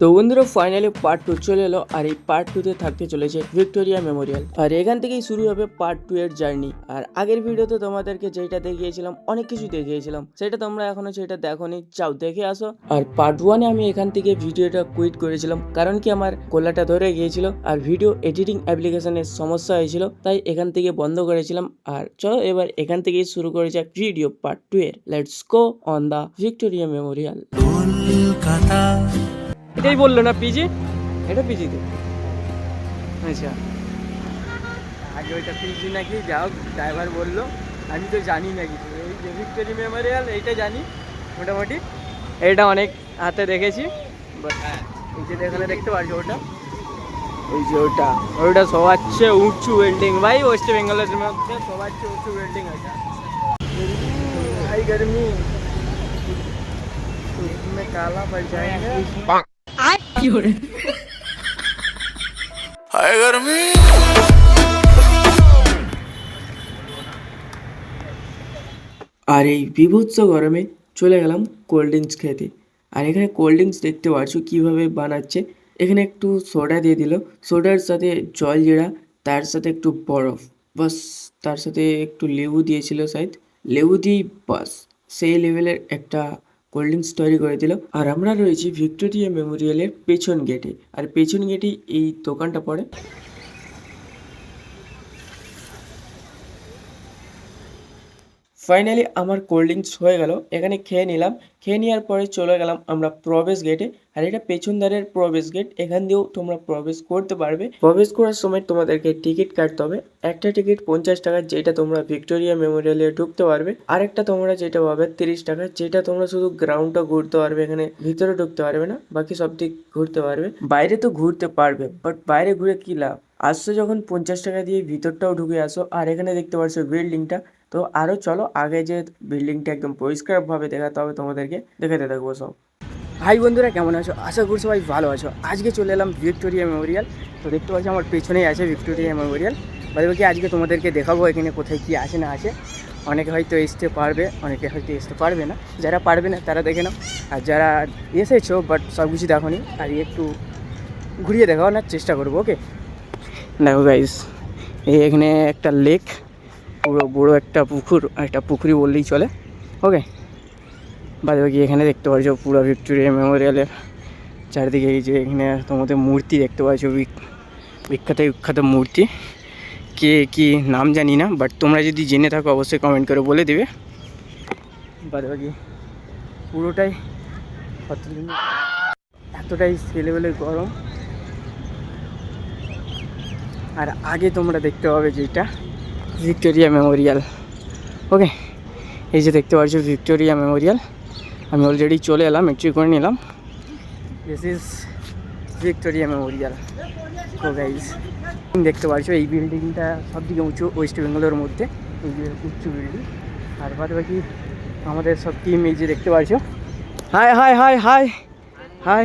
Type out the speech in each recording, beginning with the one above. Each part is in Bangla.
তো বন্ধুরা ফাইনালি পার্ট টু চলে এলো আর এই পার্ট টুতে থাকতে চলেছে ভিক্টোরিয়া মেমোরিয়াল আর এখান থেকেই শুরু হবে পার্ট টু এর জার্নি আর আগের ভিডিওতে তোমাদেরকে যেটা দেখিয়েছিলাম, অনেক কিছু দেখিয়েছিলাম। সেটা তোমরা এখনও সেটা দেখোনি। চাও দেখে আসো। আর পার্ট ওয়ানে আমি এখান থেকে ভিডিওটা কুইট করেছিলাম, কারণ কি আমার কোলাটা ধরে গিয়েছিল আর ভিডিও এডিটিং অ্যাপ্লিকেশনের সমস্যা হয়েছিল, তাই এখান থেকে বন্ধ করেছিলাম। আর চলো এবার এখান থেকেই শুরু করে যাক ভিডিও পার্ট টু এর। Let's go on the Victoria Memorial এটাই বললো না পিজি এটা পিজিতে আচ্ছা আগে ওইটা পিজি নাকি যাও ড্রাইভার বললো আমি তো জানি না কিছু এই যে ভিক্টোরি মেমোরিয়াল এইটা জানি মোটামুটি এটা অনেক হাতে দেখেছি But হ্যাঁ এই যে এখানে দেখতে পাচ্ছ ওটা ওই যে ওটা ওটা সবার চেয়ে উঁচু বিল্ডিং ভাই ওয়েস্ট বেঙ্গলের মধ্যে সবার চেয়ে উঁচু বিল্ডিং আছে ভাই গরমি में काला पड़ जाएगा হায় গরমি আর এই বিভৎস গরমে চলে গেলাম কোল্ড ড্রিঙ্কস খেতে। আর এখানে কোল্ড ড্রিঙ্কস দেখতে পাচ্ছ কীভাবে বানাচ্ছে। এখানে একটু সোডা দিয়ে দিল। সোডার সাথে জল জিরা তার সাথে একটু বরফ। বাস তার সাথে একটু লেবু দিয়েছিল শায়দ লেবু দিয়েই বাস। সেই লেভেলের একটা কোল্ড ড্রিঙ্কস তৈরি করে দিল। আর আমরা রয়েছি ভিক্টোরিয়া মেমোরিয়ালের পেছন গেটে আর পেছন গেটেই এই দোকানটা পড়ে। ফাইনালি আমার কোল্ড ড্রিঙ্কস হয়ে গেল। এখানে খেয়ে নিলাম। খেয়ে নেওয়ার পরে চলে গেলাম আমরা প্রবেশ গেটে আর এটা পেছন দ্বারের প্রবেশ গেট এখান দিয়েও তোমরা প্রবেশ করতে পারবে। প্রবেশ করার সময় তোমাদেরকে টিকিট কাটতে হবে। একটা টিকিট পঞ্চাশ টাকা, যেটা তোমরা ভিক্টোরিয়া মেমোরিয়ালে ঢুকতে পারবে। আরেকটা তোমরা যেটা পাবে তিরিশ টাকা, যেটা তোমরা শুধু গ্রাউন্ডটা ঘুরতে পারবে। এখানে ভিতরে ঢুকতে পারবে না, বাকি সব দিক ঘুরতে পারবে। বাইরে তো ঘুরতে পারবে বাট বাইরে ঘুরে কি লাভ? আসছো যখন পঞ্চাশ টাকা দিয়ে ভিতরটাও ঢুকে আসো। আর এখানে দেখতে পাচ্ছ বিল্ডিংটা তো আরও চলো, আগে যে বিল্ডিংটা একদম পরিষ্কারভাবে দেখাতে হবে তোমাদেরকে, দেখাতে থাকব সব। ভাই বন্ধুরা, কেমন আছো? আশা করি সবাই ভালো আছো। আজকে চলে এলাম ভিক্টোরিয়া মেমোরিয়াল তো দেখতে পাচ্ছি আমার পেছনেই আছে ভিক্টোরিয়া মেমোরিয়াল বাদে বাকি আজকে তোমাদেরকে দেখাবো এখানে কোথায় কী আছে, না আছে। অনেকে হয়তো আসতে পারবে, অনেকে হয়তো আসতে পারবে না। যারা পারবে না, তারা দেখে নাও। আর যারা এসেছ বাট সব কিছু দেখো নি, আর একটু ঘুরিয়ে দেখানোর চেষ্টা করব ওকে দেখো গাইস এই এখানে একটা লেক পুরো বড়ো একটা পুকুর একটা পুকুরি বললেই চলে। ওকে বাদ বাকি এখানে দেখতে পাচ্ছ পুরো ভিক্টোরিয়া মেমোরিয়ালের চারিদিকে এই যে এখানে তোমাদের মূর্তি দেখতে পাচ্ছ বিখ্যাত বিখ্যাত মূর্তি। কে কি নাম জানি না বাট তোমরা যদি জেনে থাকো অবশ্যই কমেন্ট করে বলে দেবে। বাদ বাকি পুরোটাই এতটাই ছেলেবেলের গরম। আর আগে তোমরা দেখতে পাবে যেটা ভিক্টোরিয়া মেমোরিয়াল। ওকে এই যে দেখতে পাচ্ছ ভিক্টোরিয়া মেমোরিয়াল, আমি অলরেডি চলে এলাম এন্ট্রি করে নিলাম। This is Victoria Memorial. Guys দেখতে পাচ্ছ এই বিল্ডিংটা সব থেকে উঁচু ওয়েস্ট বেঙ্গলের মধ্যে। এই উঁচু বিল্ডিং আর বাদ বাকি আমাদের সব টিম এই যে দেখতে পাচ্ছ। Hi hi hi hi hi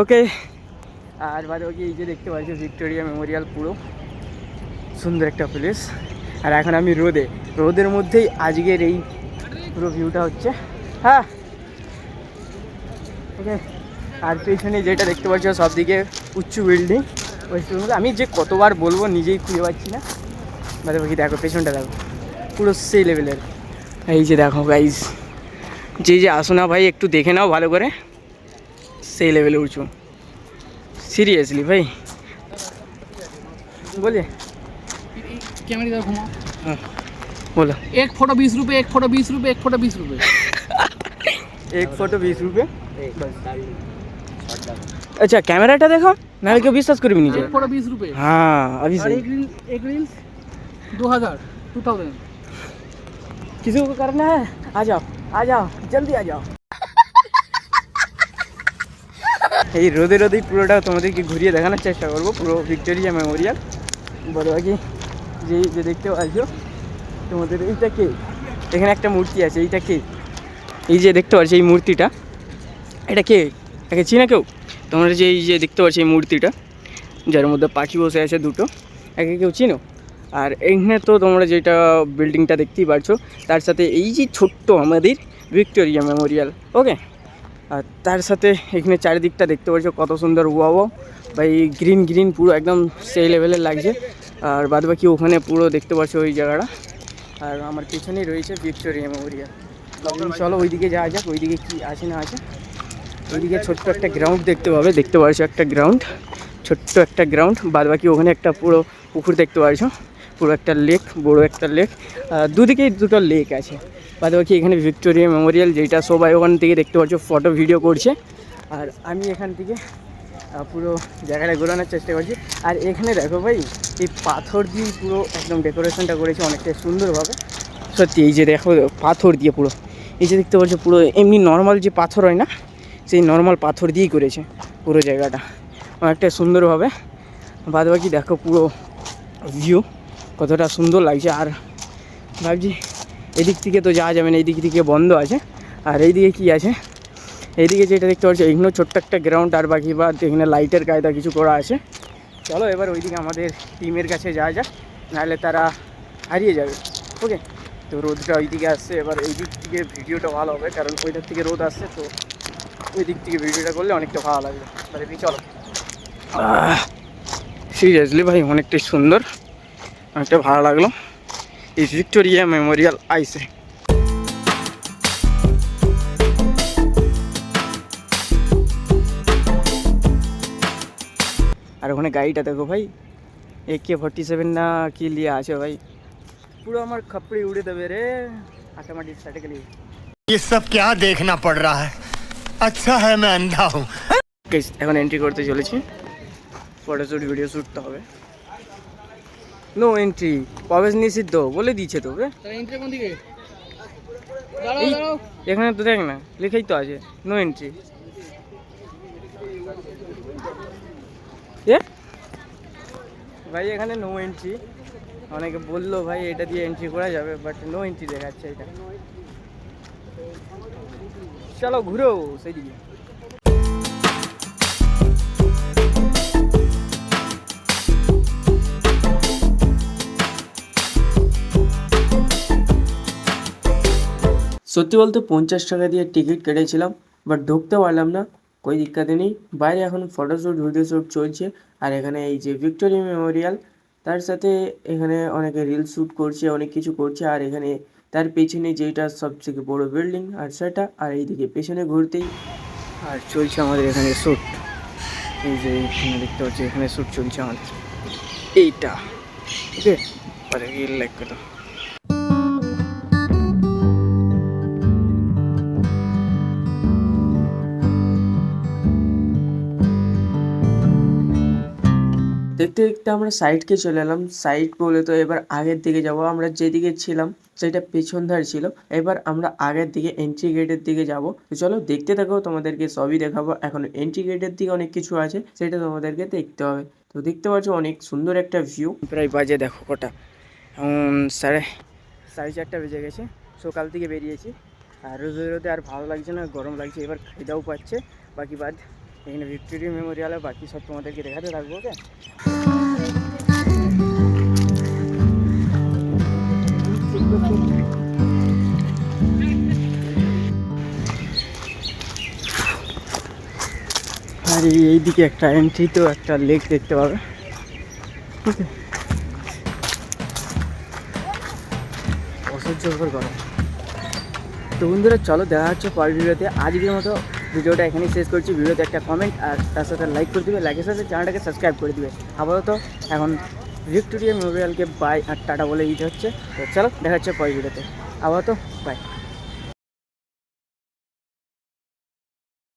okay আর বাদ বাকি এই যে দেখতে পাচ্ছ ভিক্টোরিয়া মেমোরিয়াল পুরো। সুন্দর একটা প্লেস আর এখন আমি রোদে। রোদের মধ্যেই আজকের এই পুরো ভিউটা হচ্ছে। হ্যাঁ। ওকে আর পেছনে যেটা দেখতে পাচ্ছ সব দিকে উঁচু বিল্ডিং আমি যে কতবার বলব নিজেই খুঁজে পাচ্ছি না। বাদে বাকি দেখো, পেছনটা দেখো। পুরো সেই লেভেলের এই যে দেখো গাইজ যে যে আসো না ভাই, একটু দেখে নাও ভালো করে। সেই লেভেলে উঁচু। সিরিয়াসলি ভাই। বলে। रोदे रोदे घुमा बोला। एक फ़ोटो पूरा टा तो मतलब कि चेस्ट करो যে যে দেখতে পাচ্ছ, তোমাদের এইটা কে? এখানে একটা মূর্তি আছে, এইটা কে? এই যে দেখতে পাচ্ছ, এই মূর্তিটা। এটা কে? একে চিনা কেউ? তোমরা যে এই যে দেখতে পাচ্ছ এই মূর্তিটা, যার মধ্যে পাখি বসে আছে দুটো, একে কেউ চিনো? আর এখানে তো তোমরা যেটা বিল্ডিংটা দেখতেই পারছ, তার সাথে এই যে ছোট্ট আমাদের ভিক্টোরিয়া মেমোরিয়াল, ওকে? আর তার সাথে এখানে চারিদিকটা দেখতে পাচ্ছ কত সুন্দর, ওয়াও বা এই গ্রিন গ্রিন, পুরো একদম সেই লেভেলের লাগছে। আর বাদ বাকি ওখানে পুরো দেখতে পাচ্ছ ওই জায়গাটা। আর আমার পেছনেই রয়েছে ভিক্টোরিয়া মেমোরিয়াল। চলো ওইদিকে যাওয়া যাক, ওইদিকে কি আছে না আছে। ওইদিকে ছোট্ট একটা গ্রাউন্ড দেখতে পাবে, দেখতে পাচ্ছ একটা গ্রাউন্ড ছোট্ট একটা গ্রাউন্ড বাদ বাকি ওখানে একটা পুরো পুকুর দেখতে পাচ্ছ পুরো একটা লেক বড় একটা লেক দুদিকেই দুটো লেক আছে। বাদ বাকি এখানে ভিক্টোরিয়া মেমোরিয়াল, যেটা সবাই ওখান থেকে দেখতে পাচ্ছ ফটো ভিডিও করছে। আর আমি এখান থেকে পুরো জায়গাটা ঘোরানোর চেষ্টা করছি। আর এখানে দেখো ভাই, এই পাথর দিয়ে পুরো একদম ডেকোরেশনটা করেছে অনেকটা সুন্দরভাবে। সত্যি, এই যে দেখো, পাথর দিয়ে পুরো। এই যে দেখতে পাচ্ছ, পুরো এমনি নর্মাল যে পাথর হয় না, সেই নর্মাল পাথর দিয়েই করেছে পুরো জায়গাটা। অনেকটা সুন্দরভাবে। বাদ বাকি দেখো পুরো ভিউ কতটা সুন্দর লাগছে। আর ভাবছি, এদিক থেকে তো যাওয়া যাবে না, এদিক থেকে বন্ধ আছে। আর এইদিকে কি আছে? এইদিকে যেটা দেখতে পাচ্ছি এখানেও ছোট্ট একটা গ্রাউন্ড আর বাকি বা এখানে লাইটের কায়দা কিছু করা আছে। চলো এবার ওইদিকে আমাদের টিমের কাছে যাওয়া যাক, নাহলে তারা হারিয়ে যাবে। ওকে তো রোদটা ওই দিকে আসছে, এবার এই দিক থেকে ভিডিওটা ভালো হবে, কারণ ওইটার থেকে রোদ আসছে, তো ওই দিক থেকে ভিডিওটা করলে অনেকটা ভালো লাগবে। তাহলে চলো। সিরিয়াসলি ভাই, অনেকটাই সুন্দর, অনেকটা ভালো লাগল। এই ভিক্টোরিয়া মেমোরিয়াল আইসে আর ওখানে গাড়িটা দেখো ভাই এ কে ফর্টি সেভেন না কি লিয়ে আছে ভাই পুরো আমার খাপড়ি উড়ে দেবে রে আটামাটির সাইডে গেলে ये सब क्या देखना पड़ रहा है अच्छा है मैं अंधा हूँ Guys, এখন এন্ট্রি করতে চলেছি ফটোশ্যুট ভিডিও শ্যুট তো হবে নো এন্ট্রি প্রবেশ নিষিদ্ধ বলে দিয়েছে তো বে তাহলে এন্ট্রি কোন দিকে দাঁড়াও এই- দাঁড়াও এখানে তো দেখ না লেখাই তো আছে নো এন্ট্রি ভাই, এখানে নো এন্ট্রি অনেকে বলল ভাই, এটা দিয়ে এন্ট্রি করা যাবে বাট নো এন্ট্রি দেখাচ্ছে এটা। চলো ঘুরো, সেই দিকে। সত্যি বলতে পঞ্চাশ টাকা দিয়ে টিকিট কেটেছিলাম বাট ঢুকতে পারলাম না। કોઈ দিক্কত নেই। বাইরে এখন ফটোশ্যুট ভিডিও শ্যুট চলছে আর এখানে এই যে ভিক্টোরিয়া মেমোরিয়াল তার সাথে এখানে অনেকে রিল শ্যুট করছে, অনেক কিছু করছে আর এখানে তার পেছনে যেটা সব থেকে বড় বিল্ডিং আর সেটা আর এইদিকে পেছনে ঘুরতেই। আর চলছে আমাদের এখানে শ্যুট এই যে এখানে দেখতে পাচ্ছি এখানে শ্যুট চলছে আমাদের। এইটা। ওকে? পরে লাইক করো দেখতে দেখতে আমরা সাইডকে চলে এলাম। সাইড বলে তো এবার আগের দিকে যাব। আমরা যেদিকে ছিলাম, সেটা পেছন ধার ছিল। এবার আমরা আগের দিকে এন্ট্রি গেটের দিকে যাব। তো চলো দেখতে থাকো, তোমাদেরকে সবই দেখাবো। এখন এন্ট্রি গেটের দিকে অনেক কিছু আছে, সেটা তোমাদেরকে দেখতে হবে। তো দেখতে পাচ্ছ অনেক সুন্দর একটা ভিউ প্রায় বাজে দেখো কটা। সাড়ে সাড়ে চারটা বেজে গেছে। সকাল থেকে বেরিয়েছি। আর রোদে রোদে আর ভালো লাগছে না, গরম লাগছে। এবার খিদাও পাচ্ছে। বাকি বাদ এখানে ভিক্টোরিয়া মেমোরিয়ালে বাকি সব তোমাদেরকে দেখাতে থাকব ওকে আর এই- এইদিকে একটা এন্ট্রি তো, একটা লেক দেখতে পাবে, Okay. অসহ্যকর গরম তো বন্ধুরা, চলো দেখা হচ্ছে পরের ভিডিওতে। আজকের মতো ভিডিওটা এখানেই শেষ করছি। ভিডিওতে একটা কমেন্ট আর তার সাথে লাইক করে দিবে। লাইকের সাথে চ্যানেলটাকে সাবস্ক্রাইব করে দিবে। আপাতত এখন ভিক্টোরিয়া মেমোরিয়ালকে বাই আর টাটা বলে দিতে হচ্ছে। তো চলো, দেখা হচ্ছে পরের ভিডিওতে। আপাতত বাই